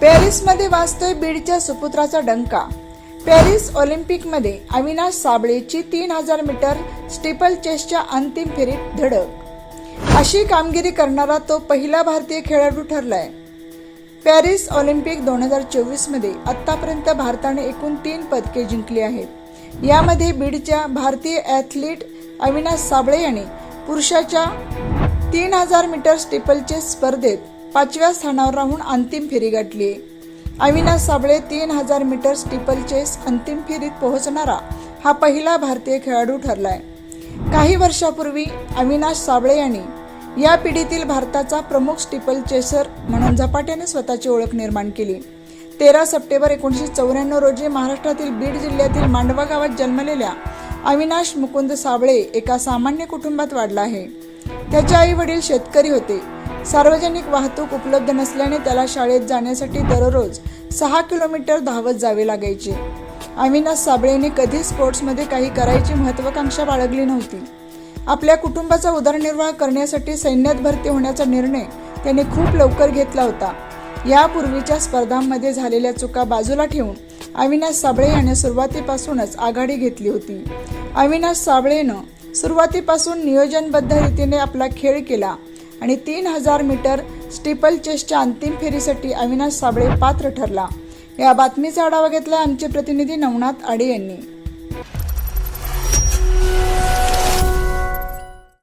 पॅरिसमध्ये वाचतोय बीडच्या सुपुत्राचा डंका. पॅरिस ऑलिम्पिकमध्ये अविनाश साबळेची तीन हजार मीटर स्टिपल चेसच्या अंतिम फेरीत धडक. अशी कामगिरी करणारा तो पहिला भारतीय खेळाडू ठरलाय. पॅरिस ऑलिम्पिक दोन हजार चोवीसमध्ये आत्तापर्यंत भारताने एकूण तीन पदके जिंकली आहेत. यामध्ये बीडच्या भारतीय ॲथलीट अविनाश साबळे याने पुरुषाच्या तीन हजार मीटर स्टिपलचे स्पर्धेत पाचव्या स्थानावर राहून अंतिम फेरी गाठली. अविनाश साबळे तीन हजार मीटर स्टिपल चेस अंतिम फेरीत पोहोचणारा हा पहिला भारतीय खेळाडू ठरलाय. काही वर्षापूर्वी अविनाश साबळे यांनी या पिढीतील भारताचा प्रमुख स्टिपल चेसर म्हणून झपाट्याने स्वतःची ओळख निर्माण केली. तेरा सप्टेंबर एकोणीसशे चौऱ्याण्णव रोजी महाराष्ट्रातील बीड जिल्ह्यातील मांडवा गावात जन्मलेल्या अविनाश मुकुंद साबळे एका सामान्य कुटुंबात वाढला आहे. त्याचे आई वडील शेतकरी होते. सार्वजनिक वाहतूक उपलब्ध नसल्याने त्याला शाळेत जाण्यासाठी दररोज सहा किलोमीटर धावत जावे लागायचे. अविनाश साबळेने कधी स्पोर्ट्समध्ये काही करायची महत्वाकांक्षा बाळगली नव्हती. आपल्या कुटुंबाचा उदरनिर्वाह करण्यासाठी सैन्यात भरती होण्याचा निर्णय त्याने खूप लवकर घेतला होता. यापूर्वीच्या स्पर्धांमध्ये झालेल्या चुका बाजूला ठेवून अविनाश साबळे याने सुरुवातीपासूनच आघाडी घेतली होती. अविनाश साबळेनं सुरुवातीपासून नियोजनबद्ध रीतीने आपला खेळ केला. आणि तीन हजार मीटर स्टीपल चेसच्या अंतिम फेरीसाठी अविनाश साबळे पात्र ठरला. या बातमीचा आढावा घेतला आमचे प्रतिनिधी नवनाथ आडे यांनी.